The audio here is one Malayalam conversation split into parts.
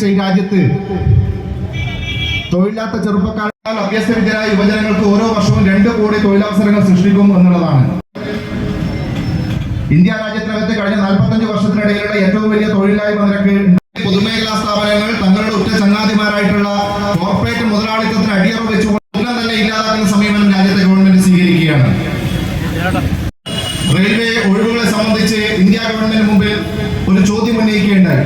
കോൺഗ്രസ് ഈ രാജ്യത്ത് തൊഴിലില്ലാത്ത ചെറുപ്പക്കാരാൽ അഭ്യസ്തവിദ്യരായ യുവജനങ്ങൾക്ക് ഓരോ വർഷവും രണ്ട് കോടി തൊഴിലവസരങ്ങൾ സൃഷ്ടിക്കും എന്നുള്ളതാണ്. ഇന്ത്യ രാജ്യത്തിനകത്ത് കഴിഞ്ഞ നാൽപ്പത്തഞ്ച് വർഷത്തിനിടയിലുള്ള ഏറ്റവും വലിയ തൊഴിലില്ലായ്മ നിരക്ക് പൊതുമേഖലാ സ്ഥാപനങ്ങൾ തങ്ങളുടെ ഉറ്റ ചങ്ങാതിമാരായിട്ടുള്ള കോർപ്പറേറ്റ് മുതലാളിത്തത്തിന് അടിയറ ഉടൻ തന്നെ ഇല്ലാതാക്കുന്ന സമീപനം രാജ്യത്തെ ഗവൺമെന്റ് സ്വീകരിക്കുകയാണ്. റെയിൽവേ ഒഴിവുകളെ സംബന്ധിച്ച് ഇന്ത്യ ഗവൺമെന്റ് മുമ്പിൽ ഒരു ചോദ്യം ഉന്നയിക്കുകയുണ്ടായി.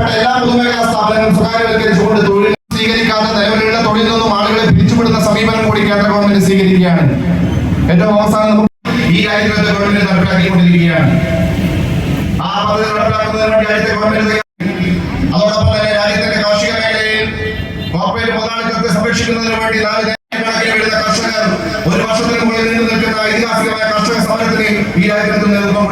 പ്രധാനപ്പെട്ട എല്ലാ പൊതുമേഖലാ സ്ഥാപനങ്ങളും സ്വകാര്യവൽക്കരിച്ചുകൊണ്ട് തൊഴിൽ സ്വീകരിക്കാത്ത നിലവിലുള്ള തൊഴിൽ നിന്നും ആളുകളെ പിരിച്ചുവിടുന്ന സമീപനം കൂടി കേന്ദ്ര ഗവൺമെന്റ് സ്വീകരിക്കുകയാണ്. ഏറ്റവും അവസാനം ഈ രാജ്യത്തെ ഗവൺമെന്റ് നടപ്പിലാക്കിക്കൊണ്ടിരിക്കുകയാണ്. ആ പദ്ധതി നടപ്പിലാക്കുന്നതിന് വേണ്ടി രാജ്യത്തെ ഗവൺമെന്റ് അതോടൊപ്പം തന്നെ രാജ്യത്തിന്റെ കാർഷിക മേഖലയിൽ കോർപ്പറേറ്റ് മുതലാളിത്തത്തെ സംരക്ഷിക്കുന്നതിന് വേണ്ടി നാല് കർഷകർ ഒരു വർഷത്തിന് മുകളിൽ നീണ്ടു നിൽക്കുന്ന ഐതിഹാസികമായ കർഷക സമരത്തിന് ഈ രാജ്യത്ത് നേതൃത്വം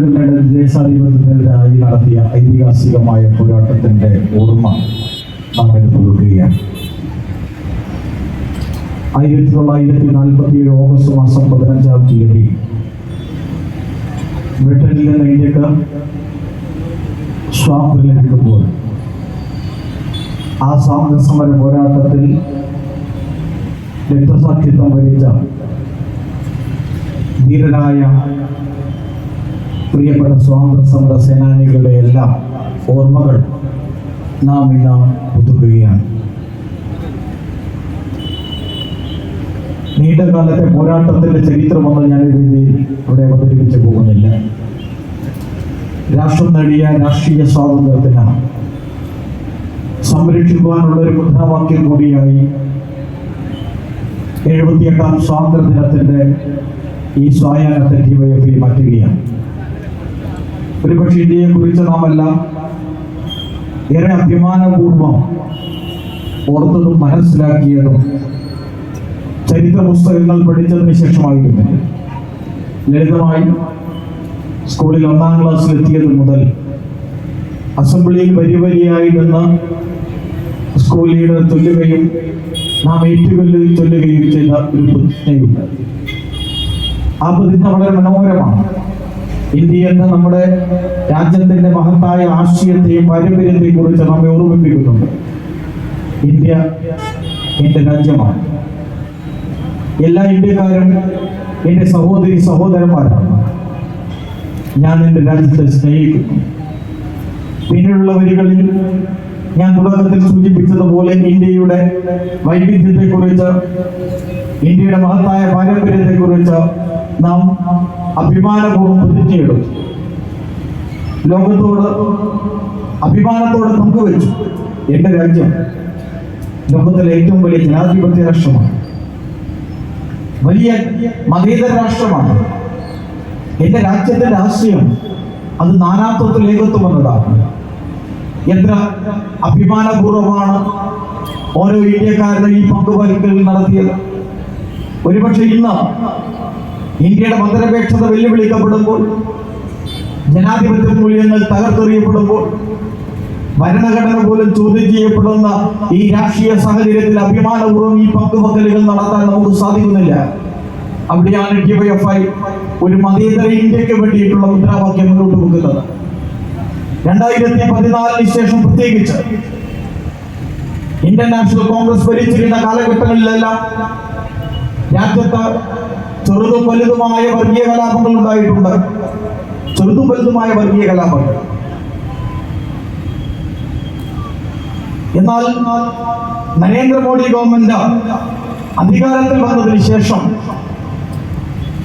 നൂറ്റാണ്ടുകളുടെ ദേശാധിപത്യത്തിനെതിരായി നടത്തിയ ഐതിഹാസികമായ പോരാട്ടത്തിന്റെ ഓർമ്മ നമ്മൾ പുതുക്കുകയാണ് ആയിരത്തി തൊള്ളായിരത്തി നാൽപ്പത്തി ഏഴ് ഓഗസ്റ്റ് മാസം പതിനഞ്ചാം തീയതി ബ്രിട്ടനിൽ നിന്ന് ഇന്ത്യയ്ക്ക് സ്വാതന്ത്ര്യം ലഭിക്കുമ്പോൾ ആ സ്വാതന്ത്ര്യ സമര പോരാട്ടത്തിൽ രക്തസാക്ഷിത്വം വഹിച്ച ധീരരായ പ്രിയപ്പെട്ട സ്വാതന്ത്ര്യ സമര സേനാനികളുടെ എല്ലാം ഓർമ്മകൾ നാം ഇന്ന് പുതുക്കുകയാണ്. നീണ്ടകാലത്തെ പോരാട്ടത്തിന്റെ ചരിത്രമൊന്നും ഞാൻ ഇതിൽ ഇവിടെ അവതരിപ്പിച്ചു പോകുന്നില്ല. രാഷ്ട്രം നേടിയ രാഷ്ട്രീയ സ്വാതന്ത്ര്യത്തിന് സംരക്ഷിക്കുവാനുള്ള ഒരു മുദ്രാവാക്യം കൂടിയായി എഴുപത്തിയെട്ടാം സ്വാതന്ത്ര്യ ദിനത്തിന്റെ ഈ സ്വായാനത്തെ ഡിവൈഎഫ്ഐ മാറ്റുകയാണ്. ഒരുപക്ഷെ നാം എല്ലാം ഏറെ അഭിമാനപൂർവം ഓർത്തതും മനസ്സിലാക്കിയതും ചരിത്ര പുസ്തകങ്ങൾ പഠിച്ചതിന് ശേഷമായിരുന്നു. ലളിതമായി സ്കൂളിൽ ഒന്നാം ക്ലാസ്സിൽ എത്തിയത് മുതൽ അസംബ്ലിയിൽ വരി വരിയായി നിന്ന് സ്കൂൾ ലീഡർ ചൊല്ലുകയും നാം ഏറ്റുകൊല്ലു ചൊല്ലുകയും ചെയ്ത ഒരു പ്രതിജ്ഞയുണ്ട്. ആ പ്രതിജ്ഞ വളരെ മനോഹരമാണ്. ഇന്ത്യ എന്ന നമ്മുടെ രാജ്യത്തിന്റെ മഹത്തായ ആശയത്തെയും പാരമ്പര്യത്തെയും കുറിച്ച് നമ്മെ ഓർമ്മിപ്പിക്കുന്നുണ്ട്. ഇന്ത്യ എന്റെ രാജ്യമാണ്. എല്ലാ ഇന്ത്യക്കാരും എന്റെ സഹോദരി സഹോദരന്മാരാണ്. ഞാൻ എന്റെ രാജ്യത്തെ സ്നേഹിക്കുന്നു. പിന്നീടുള്ള വരികളിൽ ഞാൻ തുടക്കത്തിൽ സൂചിപ്പിച്ചതുപോലെ ഇന്ത്യയുടെ വൈവിധ്യത്തെക്കുറിച്ച് ഇന്ത്യയുടെ മഹത്തായ പാരമ്പര്യത്തെക്കുറിച്ച് നാം അഭിമാനപൂർവം പുതുക്കിയെടുത്തു. ലോകത്തോട് അഭിമാനത്തോടെ പങ്കുവച്ചു. എന്റെ രാജ്യം ലോകത്തിലെ ഏറ്റവും വലിയ ജനാധിപത്യ രാഷ്ട്രമാണ്. വലിയ മതേതര രാഷ്ട്രമാണ്. എന്റെ രാജ്യത്തിന്റെ ആശയം അത് നാനാത്വത്തിൽ ഏകത്വം എന്നതാണ് എത്ര അഭിമാനപൂർവമാണ് ഓരോ ഇന്ത്യക്കാരുടെ ഈ പങ്കുവഹിക്കൽ നടത്തിയത്. ഒരുപക്ഷെ ഇന്ന് ഇന്ത്യയുടെ മതനിരപേക്ഷത വെല്ലുവിളിക്കപ്പെടുമ്പോൾ ജനാധിപത്യ മൂല്യങ്ങൾ തകർത്തെറിയപ്പെടുമ്പോൾ ഭരണഘടന പോലും ചോദ്യം ചെയ്യപ്പെടുന്ന ഈ രാഷ്ട്രീയ സാഹചര്യത്തിൽ അഭിമാനപൂർവം ഈ പങ്കുവെക്കലുകൾ നടത്താൻ നമുക്ക് സാധിക്കുന്നില്ല. അവിടെയാണ് ഡി വൈ എഫ് ഐ ഒരു മതേതര ഇന്ത്യയ്ക്ക് വേണ്ടിയിട്ടുള്ള മുദ്രാവാക്യം മുന്നോട്ട് വെക്കുന്നത്. രണ്ടായിരത്തി പതിനാലിന് ശേഷം പ്രത്യേകിച്ച് ഇന്ത്യൻ നാഷണൽ കോൺഗ്രസ് ഭരിച്ചിരുന്ന കാലഘട്ടങ്ങളിലെല്ലാം രാജ്യത്ത് ചെറുതും വലുതുമായ വർഗീയ കലാപങ്ങൾ ഉണ്ടായിട്ടുണ്ട്. ചെറുതും വലുതുമായ വർഗീയ കലാപങ്ങൾ. എന്നാൽ നരേന്ദ്രമോദി ഗവൺമെന്റ് അധികാരത്തിൽ വന്നതിന് ശേഷം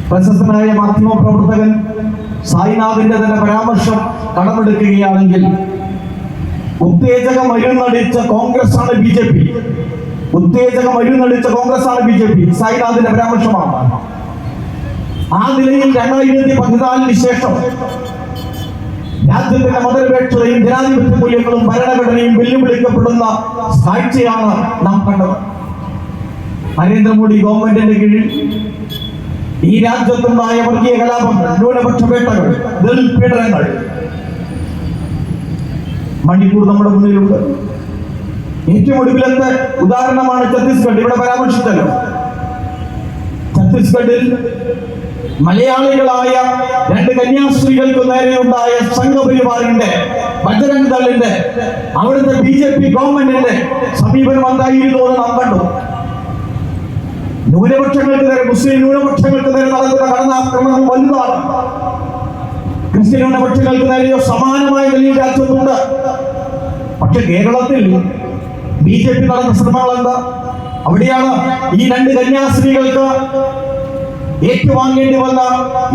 പ്രശസ്തനായ മാധ്യമ പ്രവർത്തകൻ സായിനാഥിന്റെ തന്നെ പരാമർശം കടമെടുക്കുകയാണെങ്കിൽ ഉത്തേജക മരുന്നടിച്ച കോൺഗ്രസ് ആണ് ബി ജെ പി. ഉത്തേജക മരുന്നടിച്ച കോൺഗ്രസ് ആണ് ബി ജെ പി. സായിനാഥിന്റെ പരാമർശമാണ്. ആ നിലയിൽ രണ്ടായിരത്തി പതിനാലിന് ശേഷം രാജ്യത്തിന്റെ മതനിരപേക്ഷതയും ജനാധിപത്യ മൂല്യങ്ങളും ഭരണഘടനയും വെല്ലുവിളിക്കപ്പെടുന്ന കാഴ്ചയാണ് നാം കണ്ടത്. നരേന്ദ്രമോദി ഗവൺമെന്റിന്റെ കീഴിൽ ഈ രാജ്യത്തുണ്ടായ വർഗീയ കലാപങ്ങൾ ന്യൂനപക്ഷ വേട്ടകൾ ദളിത് പീഡനങ്ങൾ മണിപ്പൂർ നമ്മുടെ മുന്നിലുണ്ട്. ഏറ്റവും ഒടുവിലത്തെ ഉദാഹരണമാണ് ഛത്തീസ്ഗഡ്. ഇവിടെ പരാമർശിച്ചല്ലോ. ഛത്തീസ്ഗഡിൽ മലയാളികളായ രണ്ട് കന്യാസ്ത്രീകൾക്ക് നേരെയുണ്ടായ സംഘപരിവാറിന്റെ ബജരംഗ് ദളിന്റെ അവിടുത്തെ ബി ജെ പി ഗവൺമെന്റിന്റെ സമീപനം എന്തായിരുന്നു എന്ന് നാം കണ്ടു. ന്യൂനപക്ഷങ്ങൾക്ക് നേരെ മുസ്ലിം ന്യൂനപക്ഷങ്ങൾക്ക് നേരെ നടക്കുന്ന കടന്നാക്രമണം വലുതാണ്. ക്രിസ്ത്യൻ ന്യൂനപക്ഷങ്ങൾക്ക് നേരെയോ സമാനമായ നിലയിൽ രാജ്യത്തുണ്ട്. പക്ഷെ കേരളത്തിൽ ബി ജെ പി നടന്ന ശ്രമങ്ങൾ എന്താ അവിടെയാണ് ഈ രണ്ട് കന്യാസ്ത്രീകൾക്ക് ഏറ്റുവാങ്ങേണ്ടി വന്ന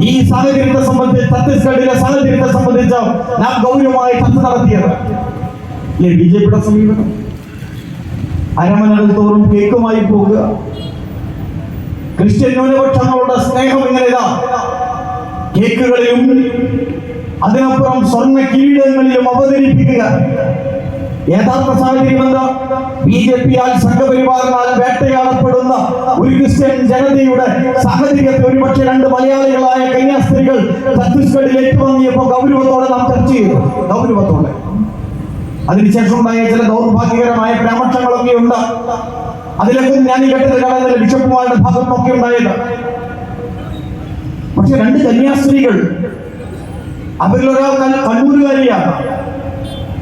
ഈ സാഹചര്യത്തെ സംബന്ധിച്ച് ഛത്തീസ്ഗഡിലെ സാഹചര്യത്തെ സംബന്ധിച്ച് നാം ഗൗരവമായി ചർച്ച നടത്തിയത്. അല്ലേ ബി ജെ പിയുടെ സമീപനം? അരമനകൾ തോറും കേക്കുമായി പോകുക. ക്രിസ്ത്യൻ ന്യൂനപക്ഷങ്ങളുടെ സ്നേഹം ഇങ്ങനെ കേക്കുകളിലും അതിനപ്പുറം സ്വർണ കിരീടങ്ങളിലും അവതരിപ്പിക്കുക. യഥാർത്ഥ സാഹചര്യം എന്താ ബി ജെ പിയാൽ സംഘപരിവാറിനാൽ വേട്ടയാടപ്പെടുന്ന ഒരു ക്രിസ്ത്യൻ ജനതയുടെ സാഹചര്യത്തെ ഒരുപക്ഷെ രണ്ട് മലയാളികളായ കന്യാസ്ത്രീകൾ ഛത്തീസ്ഗഡിൽ ഏറ്റുവാങ്ങിയപ്പോൾ ഗൗരവത്തോടെ നാം ചർച്ച ചെയ്തു. ഗൗരവത്തോടെ. അതിനുശേഷം ഉണ്ടായ ചില ദൗർഭാഗ്യകരമായ പരാമർശങ്ങളൊക്കെ ഉണ്ട്. അതിലൊക്കെ ഞാൻ ഘട്ടത്തിൽ കാണുന്ന ബിഷപ്പുമാരുടെ ഭാഗത്തൊക്കെ ഉണ്ടായത്. പക്ഷെ രണ്ട് കന്യാസ്ത്രീകൾ അവരിലൊരാൾ കണ്ണ- കണ്ണൂരുകാരിയാണ്.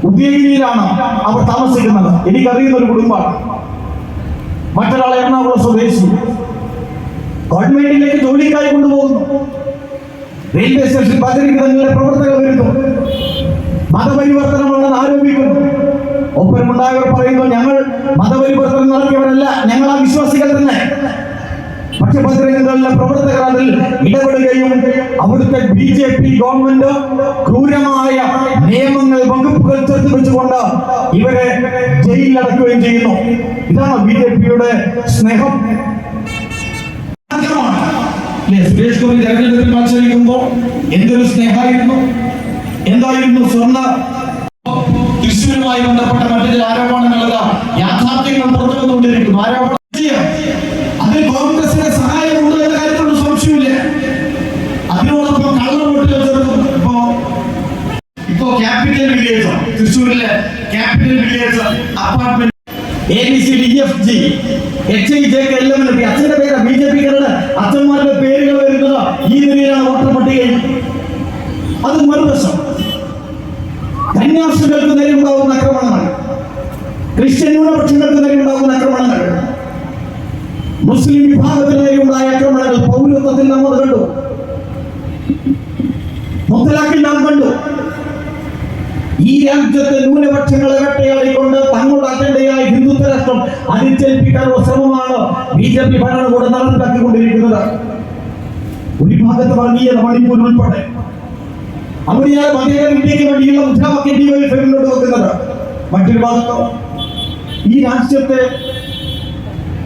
ഉദയഗിരിയിലാണ് അവർ താമസിക്കുന്നത്. എനിക്കറിയുന്ന ഒരു കുടുംബമാണ്. മറ്റൊരാൾ എറണാകുളം സ്വദേശി. ഗവൺമെന്റിലേക്ക് ജോലിക്കായി കൊണ്ടുപോകുന്നു. റെയിൽവേ സ്റ്റേഷൻ പചരിക്കുന്നതിലെ പ്രവർത്തകർ വരുന്നു. മതപരിവർത്തനമാണെന്ന് ആരോപിക്കുന്നു. ഒപ്പരമുണ്ടായവർ പറയുന്നു ഞങ്ങൾ മതപരിവർത്തനം നടത്തിയവരല്ല ഞങ്ങൾ ആ വിശ്വാസികൾ തന്നെ. പക്ഷെ ബജരംഗദളിലെ പ്രവർത്തകർ അതിൽ ഇടപെടുകയും അവിടുത്തെ ബി ജെ പി ഗവൺമെന്റ് ക്രൂരമായ നിയമങ്ങൾ വകുപ്പുകൾ ചേർത്ത് വെച്ചുകൊണ്ട് ഇവരെ ജയിലിൽ അടക്കുകയും ചെയ്യുന്നു. ഇതാണ് ബി ജെ പിയുടെ സ്നേഹം. സുരേഷ് ഗോപി തെരഞ്ഞെടുപ്പിൽ മത്സരിക്കുമ്പോൾ എന്തൊരു സ്നേഹമായിരുന്നു? എന്തായിരുന്നു സ്വർണ തൃശ്ശൂരുമായി ബന്ധപ്പെട്ട മറ്റു ചില ആരോപണങ്ങളല്ല യാഥാർത്ഥ്യങ്ങൾ പുറത്തു വന്നുകൊണ്ടിരിക്കുന്നു ആരോപണം apartment A B C D F G H I J K എല്ലാം പി അച്ഛന്റെ പേര് ബി ജെ അച്ഛന്മാരുടെ പേരുകൾ വരുന്നത് ഈ നിലയിലാണ് വോട്ടർ അത് മറുവശം കന്യാസ്ത്രീകൾക്ക് നേരെ ആക്രമണങ്ങൾ. ക്രിസ്ത്യൻ ന്യൂനപക്ഷങ്ങൾക്ക് നേരെ ആക്രമണങ്ങൾ. മുസ്ലിം വിഭാഗത്തിന് നേരെ ഉണ്ടായ ആക്രമണങ്ങൾ പൗരത്വത്തിൽ നാം അത് കണ്ടു. മുത്തലാഖിൽ കണ്ടു. ഈ രാജ്യത്തെ ന്യൂനപക്ഷങ്ങളെ വേട്ടയാടിക്കൊണ്ട് രാഷ്ട്രം അടിച്ചേൽപ്പിക്കാനുള്ള ശ്രമമാണ് ബി ജെ പി ഭരണകൂടം നടപ്പിലാക്കിക്കൊണ്ടിരിക്കുന്നത്. ഒരു ഭാഗത്ത് വർഗീയത മണിപ്പൂർ ഉൾപ്പെടെ. അവിടെയാണ് മതേതര ഇന്ത്യയ്ക്ക് വേണ്ടിയുള്ള മുദ്രാവാക്യം ഡിവൈഎഫ്ഐ മുന്നോട്ട് വെക്കുന്നത്. മറ്റൊരു ഭാഗത്തോ. ഈ രാജ്യത്തെ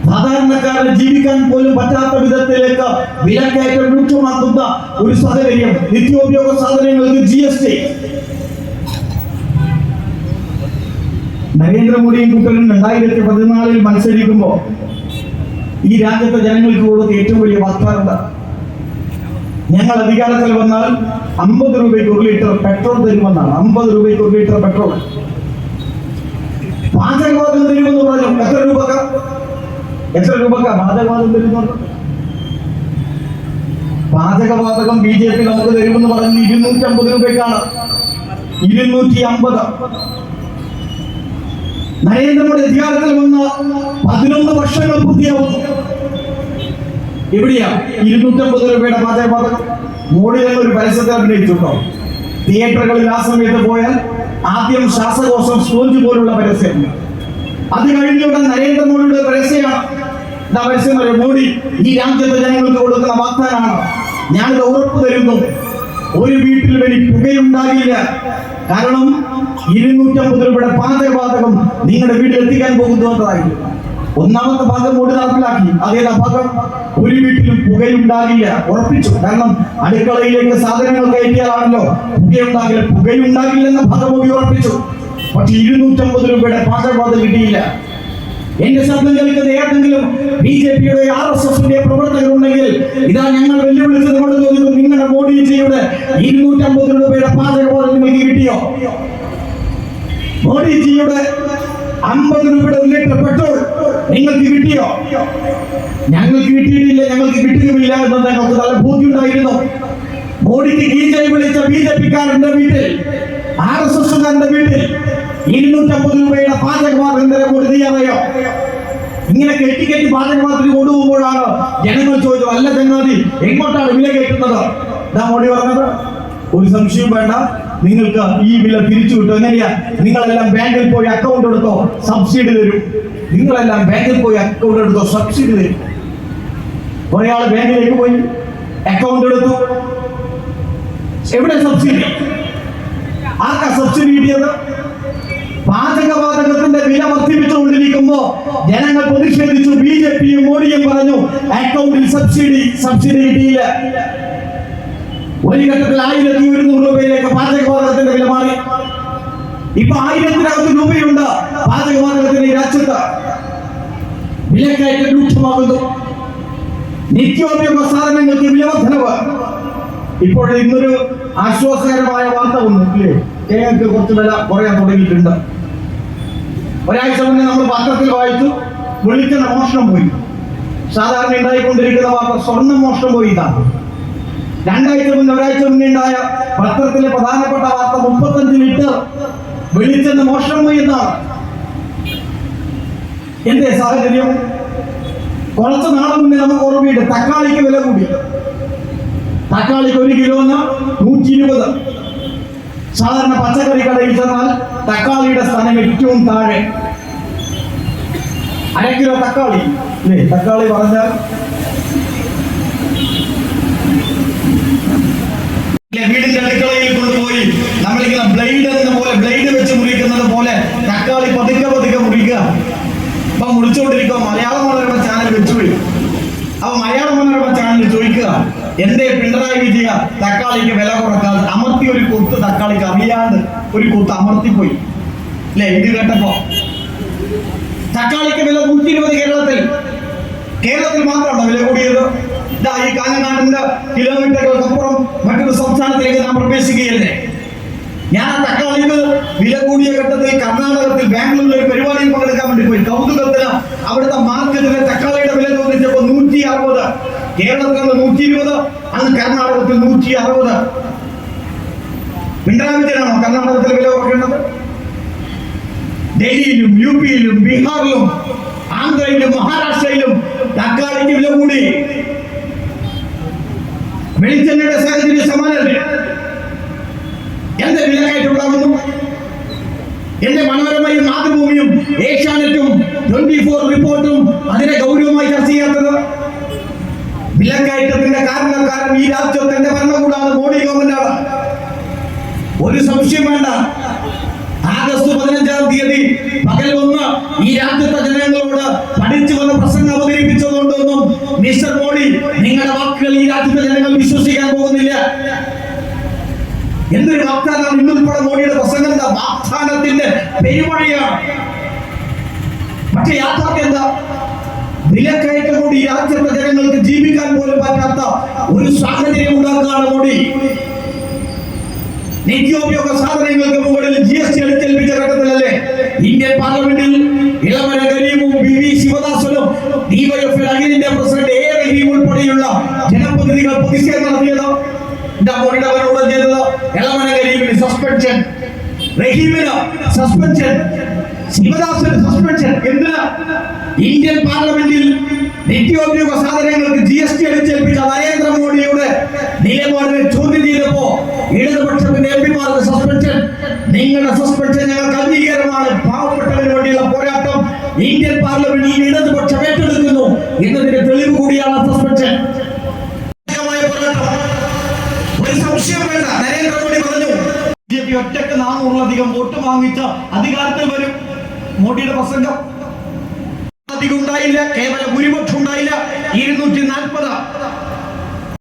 സാധാരണക്കാരന് ജീവിക്കാൻ പോലും പറ്റാത്ത വിധത്തിലേക്ക് വിലക്കയറ്റം രൂക്ഷമാക്കുന്ന ഒരു സാഹചര്യം നിത്യോപയോഗ സാധനങ്ങൾക്ക് ജി എസ് ടി നരേന്ദ്രമോദിയും കൂട്ടരും രണ്ടായിരത്തി പതിനാലിൽ മത്സരിക്കുമ്പോൾ ഈ രാജ്യത്തെ ജനങ്ങൾക്ക് കൊടുത്ത ഏറ്റവും വലിയ വാഗ്ദാനത ഞങ്ങൾ അധികാരത്തിൽ വന്നാൽ അമ്പത് രൂപയ്ക്ക് ഒരു ലിറ്റർ പെട്രോൾ തരുമെന്നാണ്. അമ്പത് രൂപയ്ക്ക് ഒരു ലിറ്റർ പെട്രോൾ. പാചകവാദം തരുമെന്ന് പറഞ്ഞു? എത്ര രൂപക്ക? എത്ര രൂപക്ക പാചകവാദം തരുന്നുണ്ട് പാചകവാതകം ബി ജെ പി നമുക്ക് തരുമെന്ന് പറഞ്ഞ് ഇരുന്നൂറ്റി അമ്പത് രൂപയ്ക്കാണ്. ഇരുന്നൂറ്റി അമ്പത് നരേന്ദ്രമോദി അധികാരത്തിൽ വന്ന പതിനൊന്ന് വർഷങ്ങൾ പൂർത്തിയാവുന്നു എവിടെയാ? ഇരുന്നൂറ്റമ്പത് രൂപയുടെ പാചകപാത്രം മോഡി ഒരു പരസ്യത്തിൽ അഭിനയിച്ചിട്ടുണ്ടോ? തിയേറ്ററുകളിൽ ആ സമയത്ത് പോയാൽ ആദ്യം ശ്വാസകോശം സ്പോഞ്ച് പോലുള്ള പരസ്യം. അത് കഴിഞ്ഞുകൊണ്ട് നരേന്ദ്രമോദിയുടെ പരസ്യമാണ്. എന്താ പരസ്യം പറയും മോഡി ഈ രാജ്യത്തെ ജനങ്ങൾക്ക് കൊടുക്കുന്ന വാഗ്ദാനമാണ്. ഞാനത് ഉറപ്പ് തരുന്നു. ഒരു വീട്ടിൽ ഇനി പുകയുണ്ടാകില്ല. കാരണം ഇരുന്നൂറ്റമ്പത് രൂപയുടെ പാചകവാതകം നിങ്ങളുടെ വീട്ടിൽ എത്തിക്കാൻ പോകുന്നു എന്നതായി ഒന്നാമത്തെ ഭാഗം കൂടി നടപ്പിലാക്കി അതേതാ ഭാഗം? ഒരു വീട്ടിലും പുകയുണ്ടാകില്ല. ഉറപ്പിച്ചു. കാരണം അടുക്കളയിലേക്ക് സാധനങ്ങൾ കയറ്റിയാലാണല്ലോ പുകയുണ്ടാകില്ല പുകയുണ്ടാകില്ല എന്ന ഭാഗം ഉറപ്പിച്ചു. പക്ഷെ ഇരുന്നൂറ്റമ്പത് രൂപയുടെ പാചകവാതം കിട്ടിയില്ല. എന്റെ ശബ്ദം കേൾക്കുന്ന ഏതെങ്കിലും ബി ജെ പിയുടെ ആർ എസ് എസിന്റെ പ്രവർത്തകരുണ്ടെങ്കിൽ ഇതാ ഞങ്ങൾ വെല്ലുവിളിച്ചത് കൊണ്ട് നിങ്ങളുടെ മോഡിജിയുടെ ഇരുന്നൂറ്റമ്പത് രൂപയുടെ പാചകവാതം നിങ്ങൾക്ക് കിട്ടിയോ? മോഡിജിയുടെ അമ്പത് രൂപയുടെ ലിറ്റർ പെട്രോൾ നിങ്ങൾക്ക് കിട്ടിയോ? ഞങ്ങൾക്ക് കിട്ടിയിട്ടില്ല ഞങ്ങൾക്ക് കിട്ടുകയില്ല എന്ന് ഞങ്ങൾക്ക് നല്ല ബോധ്യമുണ്ടായിരുന്നു മോഡിക്ക് ഗീജയെ വിളിച്ച ബി ജെ പിക്കാരന്റെ വീട്ടിൽ ആർ എസ് എസ്കാരന്റെ വീട്ടിൽ ഇരുന്നൂറ്റമ്പത് രൂപയുടെ പാചകവാതകം തരാൻ മോഡി തയ്യാറായോ ഇങ്ങനെ പാചകവാതത്തിന് കൊണ്ടുപോകുമ്പോഴാണ് ജനങ്ങൾ ചോദിച്ചു അല്ല ചങ്ങാതി എങ്ങോട്ടാണ് വില കയറ്റുന്നത്? ഞാൻ മോഡി പറഞ്ഞത്. ഒരു സംശയം വേണ്ട. നിങ്ങൾക്ക് ഈ വില തിരിച്ചു കിട്ടും. എങ്ങനെയാ? നിങ്ങളെല്ലാം ബാങ്കിൽ പോയി അക്കൗണ്ട് എടുത്തോ സബ്സിഡി തരും. നിങ്ങളെല്ലാം ബാങ്കിൽ പോയി അക്കൗണ്ട് എടുത്തോ സബ്സിഡി തരും. ഒരാൾ ബാങ്കിലേക്ക് പോയി അക്കൗണ്ട് എടുത്തു. എവിടെ സബ്സിഡി ആർക്കാ സബ്സിഡി കിട്ടിയത്? പാചകവാതകത്തിന്റെ വില വർദ്ധിപ്പിച്ചുകൊണ്ടിരിക്കുമ്പോ ജനങ്ങൾ പ്രതിഷേധിച്ചു ബി ജെ പിയും മോഡിയും പറഞ്ഞു അക്കൗണ്ടിൽ സബ്സിഡി സബ്സിഡി കിട്ടിയില്ല. ഒരു ഘട്ടത്തിൽ ആയിരത്തി ഒരുന്നൂറ് രൂപയിലേക്ക് പാചകവാതകത്തിന്റെ വില മാറി. ഇപ്പൊ ആയിരത്തിനകത്ത് രൂപയുണ്ട് പാചകവാതകത്തിന്റെ ഈ രാജ്യത്ത്. വിലക്കയറ്റം രൂക്ഷമാകുന്നു. നിത്യോപയോഗ സാധനങ്ങൾക്ക് വിലവർദ്ധനവ്. ഇപ്പോഴും ഇന്നൊരു ആശ്വാസകരമായ വാർത്ത വന്നു ഇല്ലേ? തേങ്ങക്ക് കുറച്ച് വില കുറയാൻ തുടങ്ങിയിട്ടുണ്ട്. ഒരാഴ്ച മുന്നേ നമ്മൾ പത്രത്തിൽ വായിച്ചു വെളിച്ചെണ്ണ മോഷണം പോയി. സാധാരണ ഉണ്ടായിക്കൊണ്ടിരിക്കുന്ന വാർത്ത സ്വർണ മോഷണം പോയി ഇതാണ് രണ്ടാഴ്ച മുന്നേ ഒരാഴ്ച മുന്നേ ഉണ്ടായ പത്രത്തിലെ പ്രധാനപ്പെട്ട വാർത്ത മുപ്പത്തഞ്ച് ലിറ്റർ വെളിച്ചെണ്ണ മോഷണം പോയി എന്നാണ് എന്റെ സാഹചര്യം? കുറച്ച് നാൾ മുന്നേ നമുക്ക് ഓർമ്മയുണ്ട് തക്കാളിക്ക് വില കൂടി. തക്കാളിക്ക് ഒരു കിലോന്ന് നൂറ്റി ഇരുപത് സാധാരണ പച്ചക്കറി കടയിൽ ചെന്നാൽ തക്കാളിയുടെ സ്ഥാനം ഏറ്റവും താഴെ. അര കിലോ തക്കാളി? അല്ലേ തക്കാളി പറഞ്ഞാൽ വീടിന്റെ അടുക്കളയിൽ കൊണ്ടുപോയി നമ്മളിങ്ങനെ ബ്ലേഡ് എന്ന പോലെ ബ്ലേഡ് വെച്ച് മുറിക്കുന്നത് പോലെ തക്കാളി പതുക്കെ പതുക്കെ മുറിക്കുക. അപ്പൊ മുറിച്ചുകൊണ്ടിരിക്കുക മലയാള മനോരമ ചാനൽ വെച്ചു അപ്പൊ മലയാള മനോരമ ചാനൽ ചോദിക്കുക എന്തേ പിണറായി വിജയ തക്കാളിക്ക് വില കുറക്കാതെ അമർത്തി ഒരു കുത്ത് തക്കാളിക്ക്. അറിയാണ്ട് ഒരു കുത്ത് അമർത്തിപ്പോയി. അല്ലെ ഇത് കേട്ടപ്പോ? തക്കാളിക്ക് വില നൂറ്റി ഇരുപത് കേരളത്തിൽ. കേരളത്തിൽ മാത്രമാണ് വില കൂടിയത്. ഇതാ ഈ കാഞ്ഞങ്ങാടിന്റെ കിലോമീറ്ററുകൾക്കപ്പുറം മറ്റൊരു സംസ്ഥാനത്തിലേക്ക് നാം പ്രവേശിക്കുകയല്ലേ? ഞാൻ ആ തക്കാളിക്ക് വില കൂടിയ ഘട്ടത്തിൽ കർണാടകത്തിൽ ബാംഗ്ലൂരിൽ ഒരു പരിപാടിയിൽ പങ്കെടുക്കാൻ വേണ്ടി പോയി. കൗതുകത്തിന് അവിടുത്തെ മാർക്കറ്റിലെ തക്കാളിയുടെ വില ചോദിച്ചപ്പോൾ നൂറ്റി അറുപത് കേരളത്തിൽ നൂറ്റി ഇരുപത് അന്ന് കർണാടകത്തിൽ നൂറ്റി അറുപത് പിണറായി വിജയനാണോ കർണാടകത്തിൽ വില കുറയ്ക്കേണ്ടത് ഡൽഹിയിലും യു പിയിലും ബീഹാറിലും ആന്ധ്രയിലും മഹാരാഷ്ട്രയിലും തക്കാളിക്ക് വില കൂടി. വെളിച്ചെണ്ണയുടെ സാഹചര്യം സമാനല്ലേ എന്റെ വില കയറ്റുണ്ടാകുന്നു എന്റെ മനോരമയും മാതൃഭൂമിയും ഏഷ്യാനെറ്റും ട്വന്റി ഫോർ റിപ്പോർട്ടും അതിനെ ഗൗരവമായി ചർച്ച ചെയ്യാത്തത്? വിലക്കയറ്റത്തിന്റെ കാരണക്കാരൻ ഈ രാജ്യത്തിന്റെ ഭരണകൂടാണ് മോഡി ഗവൺമെന്റാണ്. ഒരു സംശയം വേണ്ട. ആഗസ്റ്റ് പതിനഞ്ചാം തീയതി പകൽ ഒന്ന് ഈ രാജ്യത്തെ ജനങ്ങളോട് പഠിച്ചു വന്ന പ്രസംഗം അവതരിപ്പിച്ചതുകൊണ്ടൊന്നും മിസ്റ്റർ മോഡി നിങ്ങളുടെ വാക്കുകൾ ഈ രാജ്യത്തെ ജനങ്ങൾ വിശ്വസിക്കാൻ പോകുന്നില്ല. എന്തൊരു വാഗ്ദാനം ഇന്നുൾപ്പെടെ മോഡിയുടെ പ്രസംഗം. വാഗ്ദാനത്തിന്റെ പെരുമഴയാണ്. പക്ഷെ യാഥാർത്ഥ്യം എന്താ? വിലക്കയറ്റം കൂടി ഈ രാജ്യത്തെ ജനങ്ങൾക്ക് ജീവിക്കാൻ പോലും പറ്റാത്ത ഒരു സാഹചര്യം ഉണ്ടാക്കുകയാണ് മോഡി. നിത്യോപയോഗ സാധനങ്ങൾക്ക് മുകളിൽ ജി എസ് ടി അടിച്ചേൽപ്പിച്ച ഘട്ടത്തിലല്ലേ? ഇന്ത്യൻ പാർലമെന്റിൽ ഇളവര കരീമും ബി വി ശിവദാസനും ഡിവൈഎഫ്ഐ അഖിലിന്റെ പ്രസിഡന്റ് എ റഹീം ഉൾപ്പെടെയുള്ള ജനപ്രതിനിധികൾ പ്രതിഷേധം നടത്തിയത്. അവരോട് ചെയ്തത്? ഇളവര കരീമിന് സസ്പെൻഷൻ റഹീമിന് സസ്പെൻഷൻ ശിവദാസന് സസ്പെൻഷൻ എന്തിന്? ഇന്ത്യൻ പാർലമെന്റിൽ നിത്യോപയോഗ സാധനങ്ങൾക്ക് ജി എസ് ടി അടിച്ചേൽപ്പിച്ച നരേന്ദ്രമോദിയുടെ നിലപാടിനെ ചോദ്യം ചെയ്തപ്പോ ഇടതുപക്ഷത്തിന്റെ എം സസ്പെൻഷൻ നിങ്ങളുടെ സസ്പെൻഷൻ ഞങ്ങൾക്ക് അംഗീകാരമാണ്. പാവപ്പെട്ടവന് വേണ്ടിയുള്ള പോരാട്ടം ഇന്ത്യൻ പാർലമെന്റിൽ ഇടതുപക്ഷം ഏറ്റെടുക്കുന്നു എന്നതിന്റെ തെളിവ് കൂടിയാണ് സസ്പെൻഷൻ ഒരു സംശയം വേണ്ട നരേന്ദ്രമോദി പറഞ്ഞു. ബി ജെ പി ഒറ്റയ്ക്ക് നാനൂറിലധികം വോട്ട് വാങ്ങിച്ച അധികാരത്തിൽ വരും. മോഡിയുടെ പ്രസംഗം. അധികം ഉണ്ടായില്ല കേവല ഭൂരിപക്ഷം ഉണ്ടായില്ല. ഇരുന്നൂറ്റി നാൽപ്പത്